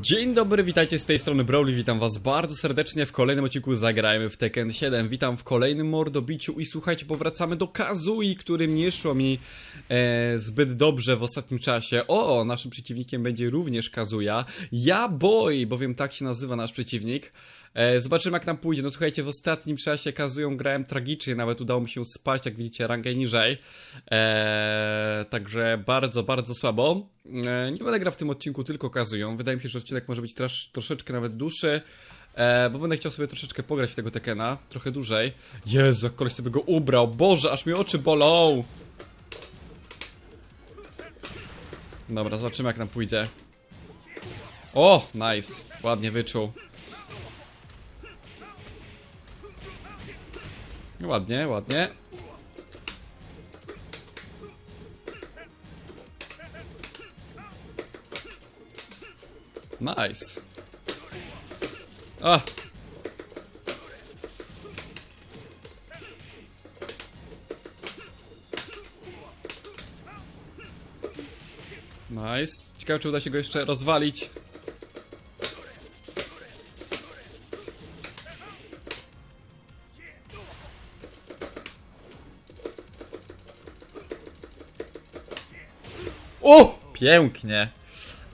Dzień dobry, witajcie z tej strony Brawly, witam was bardzo serdecznie w kolejnym odcinku Zagrajmy w Tekken 7 Witam w kolejnym mordobiciu i słuchajcie, powracamy do Kazui, którym nie szło mi e, zbyt dobrze w ostatnim czasie. O, naszym przeciwnikiem będzie również Kazuya. Ja Boy, bowiem tak się nazywa nasz przeciwnik Zobaczymy jak nam pójdzie, no słuchajcie, w ostatnim czasie Kazują grałem tragicznie, nawet udało mi się spaść, jak widzicie, rangę niżej. E, Także bardzo, bardzo słabo. E, Nie będę grał w tym odcinku tylko Kazują, wydaje mi się, że odcinek może być trasz, troszeczkę nawet dłuższy e, Bo będę chciał sobie troszeczkę pograć w tego Tekena, trochę dłużej. Jezu, jak koleś sobie go ubrał, Boże, aż mi oczy bolą. Dobra, zobaczymy jak nam pójdzie. O, nice, ładnie wyczuł Ładnie, ładnie. Nice. A! Nice. Ciekawe, czy uda się go jeszcze rozwalić. O! Pięknie.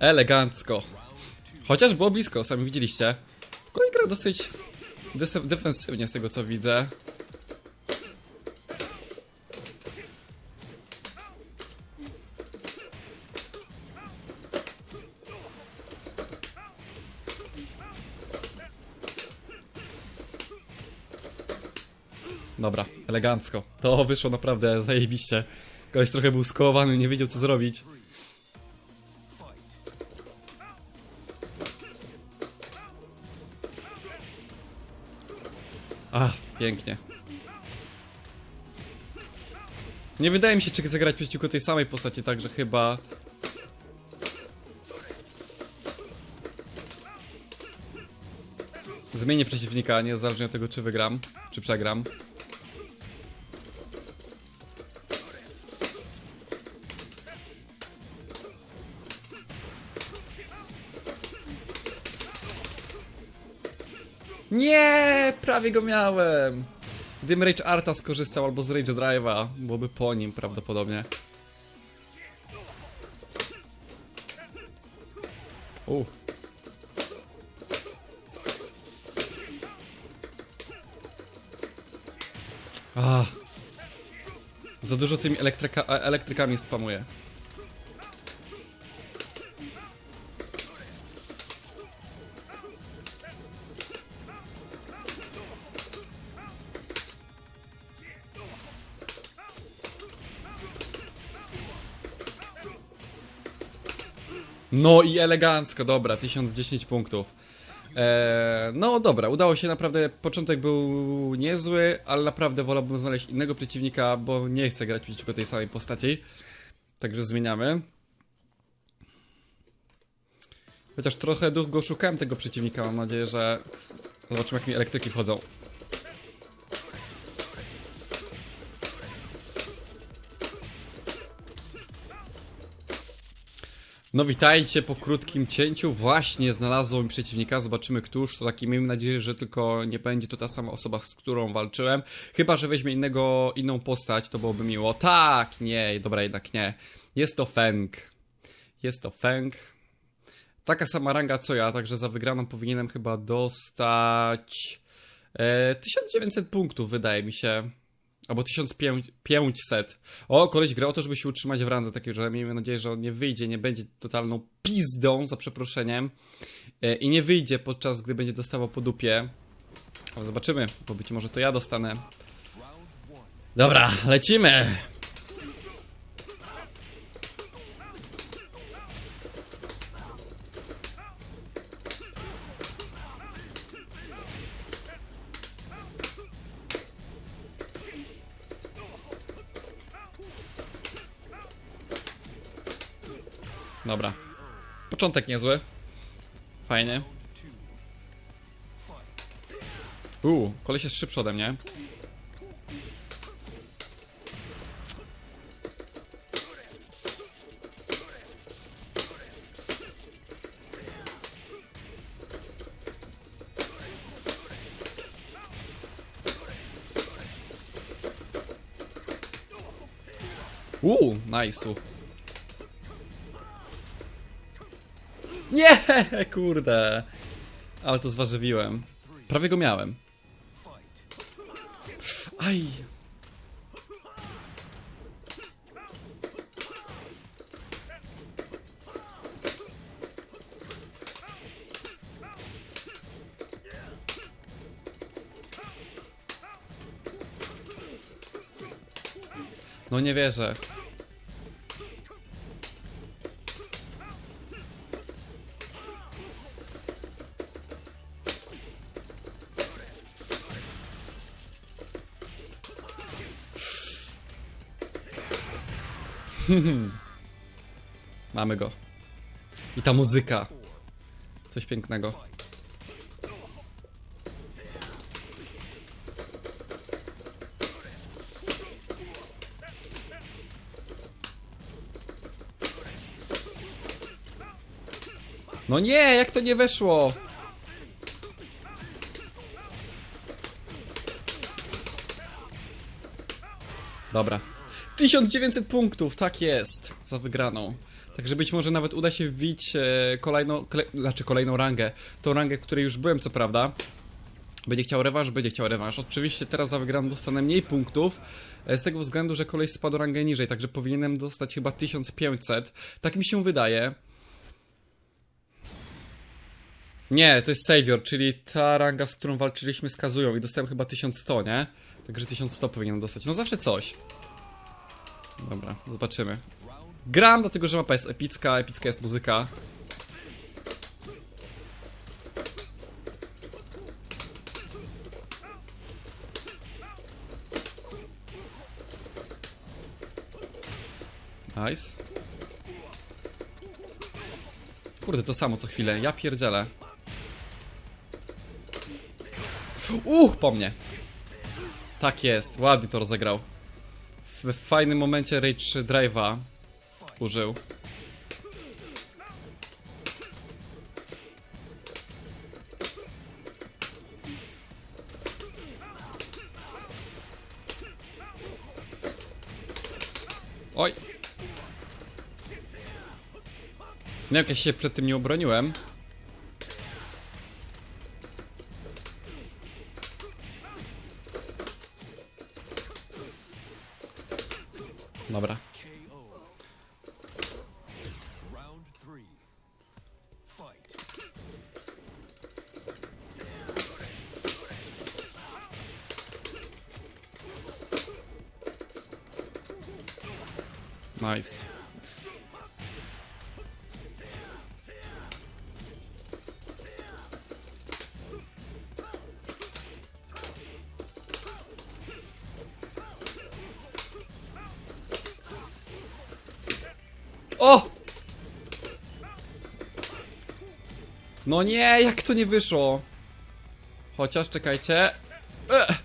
Elegancko. Chociaż było blisko, sami widzieliście. Kolej gra dosyć defensywnie z tego co widzę. Dobra, elegancko. To wyszło naprawdę zajebiście. Koleś trochę był skołowany, nie wiedział co zrobić. Ach, pięknie. Nie wydaje mi się, czy zagrać przeciwko tej samej postaci, także chyba... Zmienię przeciwnika, niezależnie od tego, czy wygram, czy przegram. Prawie go miałem. Gdybym Rage Arta skorzystał albo z Rage Drive'a, byłoby po nim prawdopodobnie. U. Ah. Za dużo tymi elektryka e- elektrykami spamuję. No i elegancko, dobra, 1010 punktów. Eee, no dobra, udało się naprawdę, początek był niezły, ale naprawdę wolałbym znaleźć innego przeciwnika, bo nie chcę grać przeciwko tej samej postaci. Także zmieniamy. Chociaż trochę długo szukałem tego przeciwnika, mam nadzieję, że zobaczymy jak mi elektryki wchodzą. No witajcie po krótkim cięciu. Właśnie znalazło mi przeciwnika. Zobaczymy któż. To taki miejmy nadzieję, że tylko nie będzie to ta sama osoba, z którą walczyłem. Chyba, że weźmie innego, inną postać, to byłoby miło. Tak, nie, dobra, jednak nie. Jest to Feng. Jest to Feng. Taka sama ranga co ja, także za wygraną powinienem chyba dostać e, 1900 punktów, wydaje mi się. Albo 1500. O, koleś gra o to, żeby się utrzymać w randze takiej, że miejmy nadzieję, że on nie wyjdzie, nie będzie totalną pizdą, za przeproszeniem. E, I nie wyjdzie podczas gdy będzie dostawał po dupie. Ale zobaczymy, bo być może to ja dostanę. Dobra, lecimy! Dobra. Początek niezły. Fajnie. Uuu, koleś jest szybszy ode mnie. Uuu, nice. Nie, kurde. Ale to zwarzywiłem. Prawie go miałem. Aj. No nie wierzę. Mamy go. I ta muzyka. Coś pięknego. No nie, jak to nie weszło? Dobra. 1900 punktów, tak jest, za wygraną. Także być może nawet uda się wbić e, kolejną, kole, znaczy kolejną rangę. Tą rangę, w której już byłem, co prawda. Będzie chciał rewanż, będzie chciał rewanż. Oczywiście teraz za wygraną dostanę mniej punktów, e, z tego względu, że kolej spadł rangę niżej, także powinienem dostać chyba 1500. Tak mi się wydaje. Nie, to jest Savior, czyli ta ranga, z którą walczyliśmy z Kazują i dostałem chyba 1100, nie? Także 1100 powinienem dostać. No zawsze coś. Dobra, zobaczymy. Gram, dlatego że mapa jest epicka, epicka jest muzyka. Nice. Kurde, to samo co chwilę, ja pierdzielę. Uch, po mnie. Tak jest, ładnie to rozegrał. W fajnym momencie Rage Drive'a użył. Oj. Nie jak ja się przed tym nie obroniłem. Nice. O! No nie, jak to nie wyszło? Chociaż czekajcie. Ech.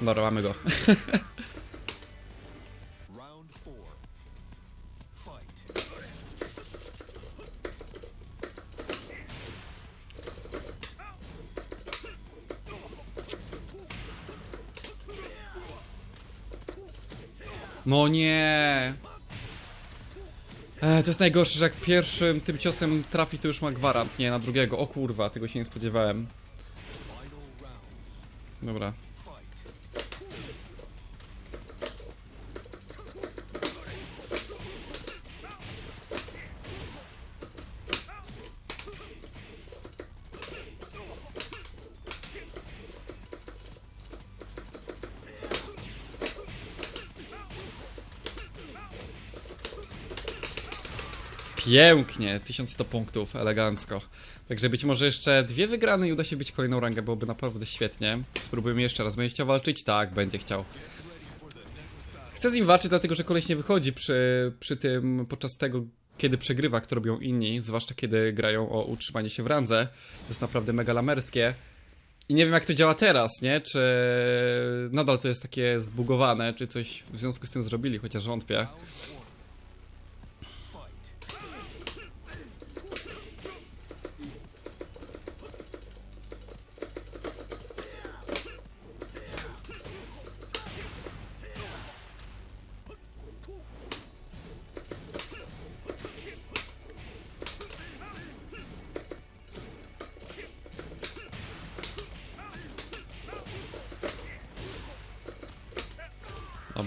Dobra, mamy go. No nie. E, to jest najgorsze, że jak pierwszym tym ciosem trafi, to już ma gwarant, nie na drugiego. O kurwa, tego się nie spodziewałem. Dobra. Pięknie, 1100 punktów, elegancko. Także być może jeszcze dwie wygrane i uda się być kolejną rangę, byłoby naprawdę świetnie. Spróbujemy jeszcze raz. Będzie chciał walczyć? Tak, będzie chciał. Chcę z nim walczyć, dlatego że koleś nie wychodzi przy, przy tym, podczas tego, kiedy przegrywa, kto robią inni, zwłaszcza kiedy grają o utrzymanie się w randze. To jest naprawdę mega lamerskie. I nie wiem jak to działa teraz, nie? Czy nadal to jest takie zbugowane, czy coś w związku z tym zrobili, chociaż wątpię.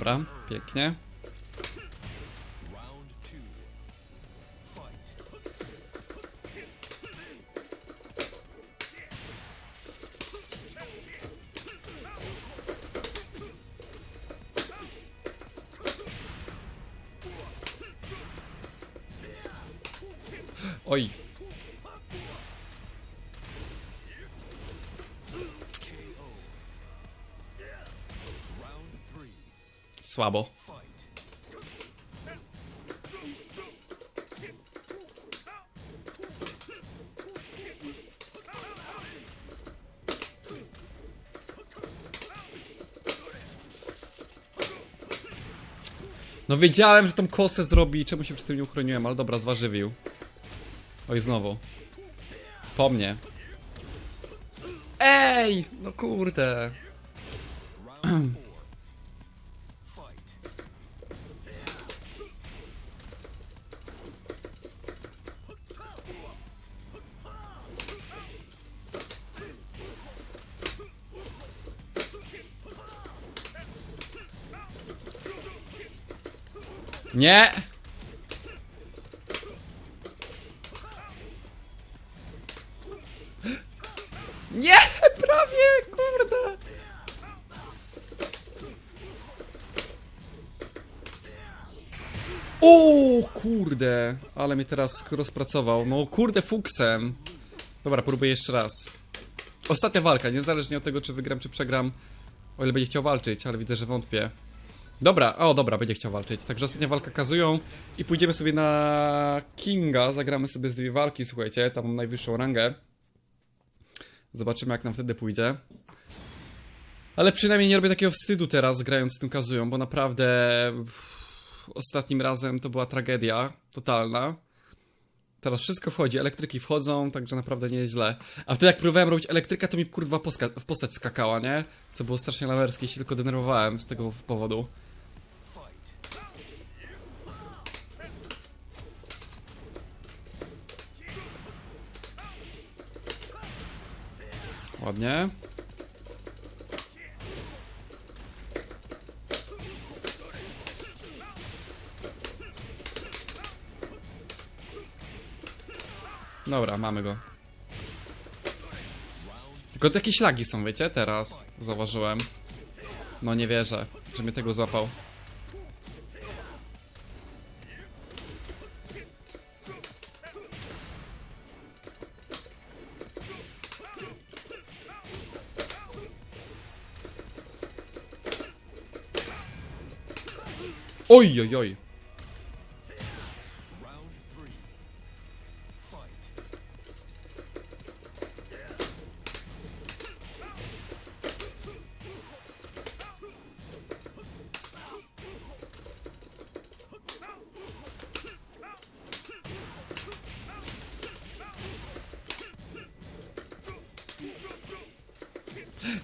Dobra, pięknie. Oj, słabo. No wiedziałem, że tą kosę zrobi, czemu się przy tym nie uchroniłem, ale dobra, zważywił. Oj, znowu. Po mnie. Ej! No kurde. Nie! Nie! Prawie! Kurde! O kurde! Ale mnie teraz rozpracował. No kurde fuksem. Dobra, próbuję jeszcze raz. Ostatnia walka, niezależnie od tego, czy wygram, czy przegram. O ile będzie chciał walczyć, ale widzę, że wątpię. Dobra, o dobra, będzie chciał walczyć. Także ostatnia walka kazują i pójdziemy sobie na Kinga. Zagramy sobie z dwie walki, słuchajcie. Tam mam najwyższą rangę. Zobaczymy, jak nam wtedy pójdzie. Ale przynajmniej nie robię takiego wstydu teraz, grając z tym kazują, bo naprawdę ostatnim razem to była tragedia totalna. Teraz wszystko wchodzi, elektryki wchodzą, także naprawdę nie jest źle. A wtedy jak próbowałem robić elektryka, to mi kurwa postać skakała, nie? Co było strasznie lawerskie, się tylko denerwowałem z tego powodu. Ładnie. Dobra, mamy go. Tylko takie ślagi są, wiecie? Teraz zauważyłem. No nie wierzę, że mnie tego złapał. Oj, oj, oj.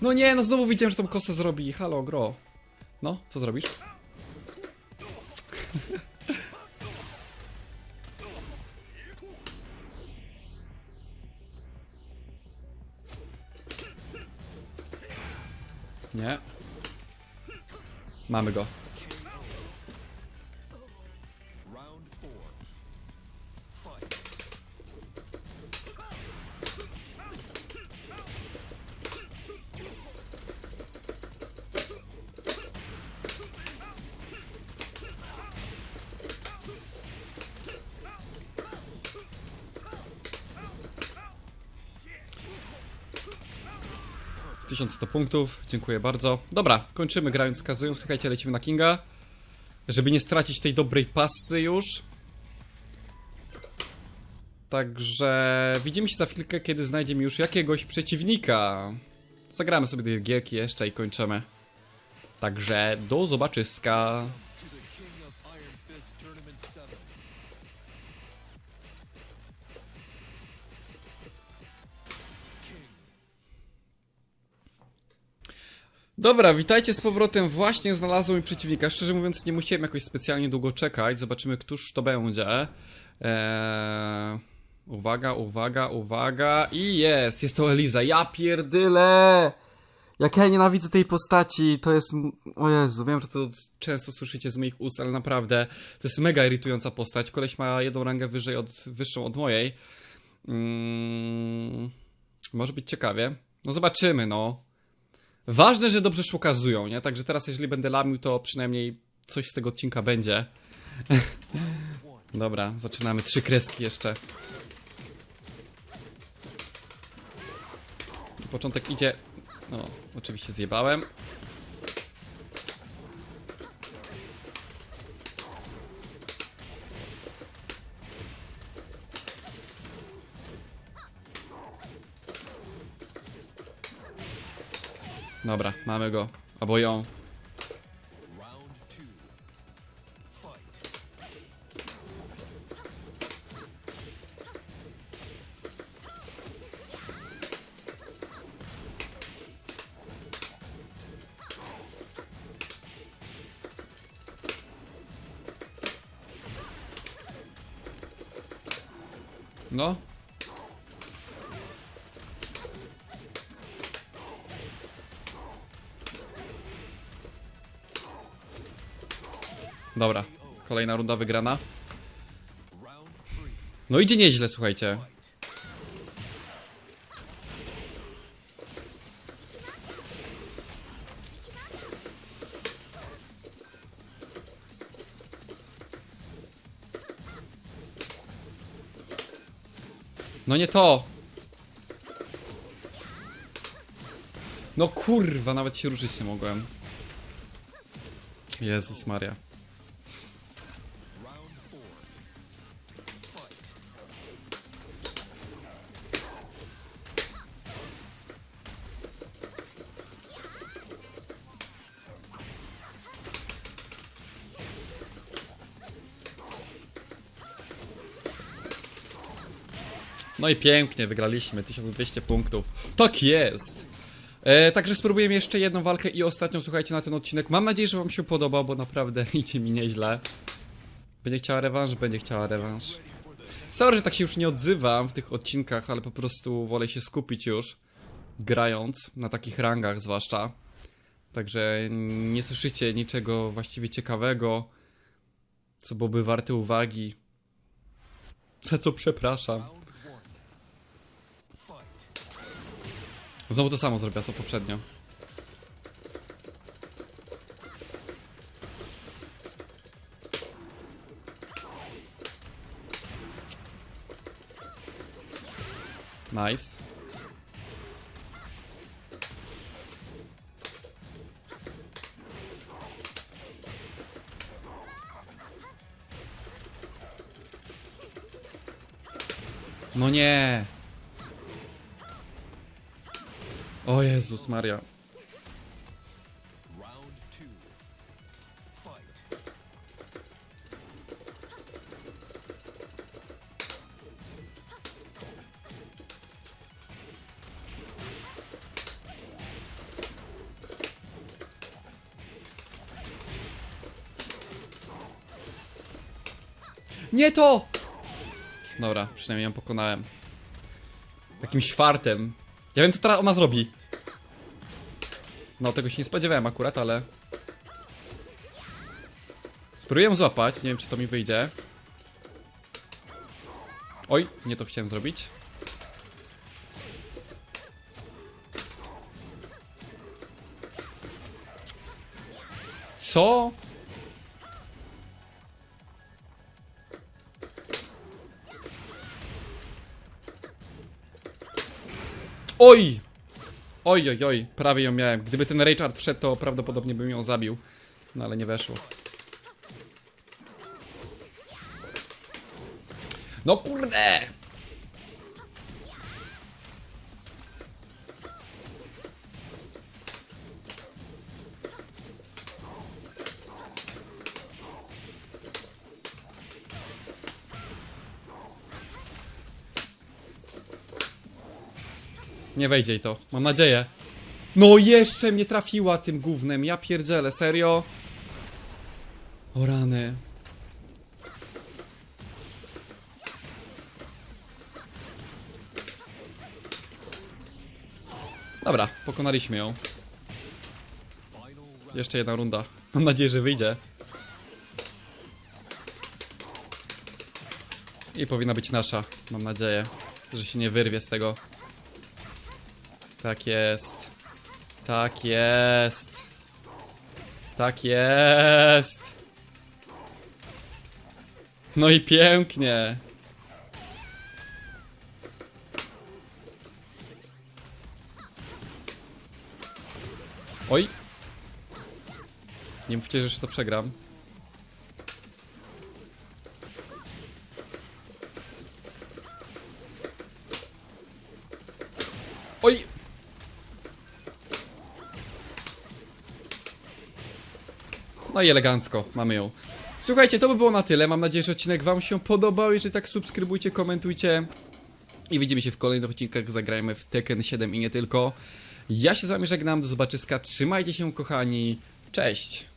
No nie, no znowu widziałem, że tą kosę zrobi. Halo, gro. No, co zrobisz? Nie. Mamy go. 1100 punktów, dziękuję bardzo. Dobra, kończymy grając z Kazują, słuchajcie, lecimy na Kinga. Żeby nie stracić tej dobrej pasy już. Także widzimy się za chwilkę, kiedy znajdziemy już jakiegoś przeciwnika. Zagramy sobie do gierki jeszcze i kończymy. Także do zobaczyska. Dobra, witajcie z powrotem. Właśnie znalazłem przeciwnika. Szczerze mówiąc, nie musiałem jakoś specjalnie długo czekać. Zobaczymy, któż to będzie. Eee... Uwaga, uwaga, uwaga. I jest, jest to Eliza. Ja pierdylę! Jak ja nienawidzę tej postaci, to jest... O Jezu, wiem, że to często słyszycie z moich ust, ale naprawdę to jest mega irytująca postać. Koleś ma jedną rangę wyżej od, wyższą od mojej. Mm, może być ciekawie. No zobaczymy, no. Ważne, że dobrze szukazują, nie? Także teraz, jeżeli będę lamił, to przynajmniej coś z tego odcinka będzie. Dobra, zaczynamy. Trzy kreski jeszcze. Początek idzie. No, oczywiście zjebałem. Dobra, mamy go. Albo ją. Kolejna runda wygrana. No idzie nieźle, słuchajcie. No nie to! No kurwa, nawet się ruszyć nie mogłem. Jezus Maria. No i pięknie, wygraliśmy 1200 punktów. Tak jest! E, także spróbujemy jeszcze jedną walkę i ostatnią, słuchajcie, na ten odcinek. Mam nadzieję, że wam się podobał, bo naprawdę idzie mi nieźle. Będzie chciała rewanż? Będzie chciała rewanż. Sorry, że tak się już nie odzywam w tych odcinkach, ale po prostu wolę się skupić już, grając, na takich rangach zwłaszcza. Także nie słyszycie niczego właściwie ciekawego, co byłoby warte uwagi. Za co przepraszam. Znowu to samo zrobiła co poprzednio. Nice. No nie. O Jezus Maria. Nie to! Dobra, przynajmniej ją pokonałem. Jakimś fartem. Ja wiem co teraz ona zrobi. No tego się nie spodziewałem akurat, ale... Spróbuję ją złapać, nie wiem czy to mi wyjdzie. Oj, nie to chciałem zrobić. Co? Oj! Oj, oj, oj, prawie ją miałem. Gdyby ten Raychard wszedł, to prawdopodobnie bym ją zabił. No ale nie weszło. No kurde! Nie wejdzie jej to, mam nadzieję. No jeszcze mnie trafiła tym gównem, ja pierdzielę, serio? O rany. Dobra, pokonaliśmy ją. Jeszcze jedna runda. Mam nadzieję, że wyjdzie. I powinna być nasza. Mam nadzieję, że się nie wyrwie z tego. Tak jest. Tak jest. Tak jest. No i pięknie. Oj. Nie mówcie, że jeszcze to przegram. Oj! I elegancko, mamy ją. Słuchajcie, to by było na tyle. Mam nadzieję, że odcinek Wam się podobał. Jeżeli tak, subskrybujcie, komentujcie. I widzimy się w kolejnych odcinkach. Zagrajmy w Tekken 7 i nie tylko. Ja się z Wami żegnam. Do zobaczyska. Trzymajcie się, kochani. Cześć!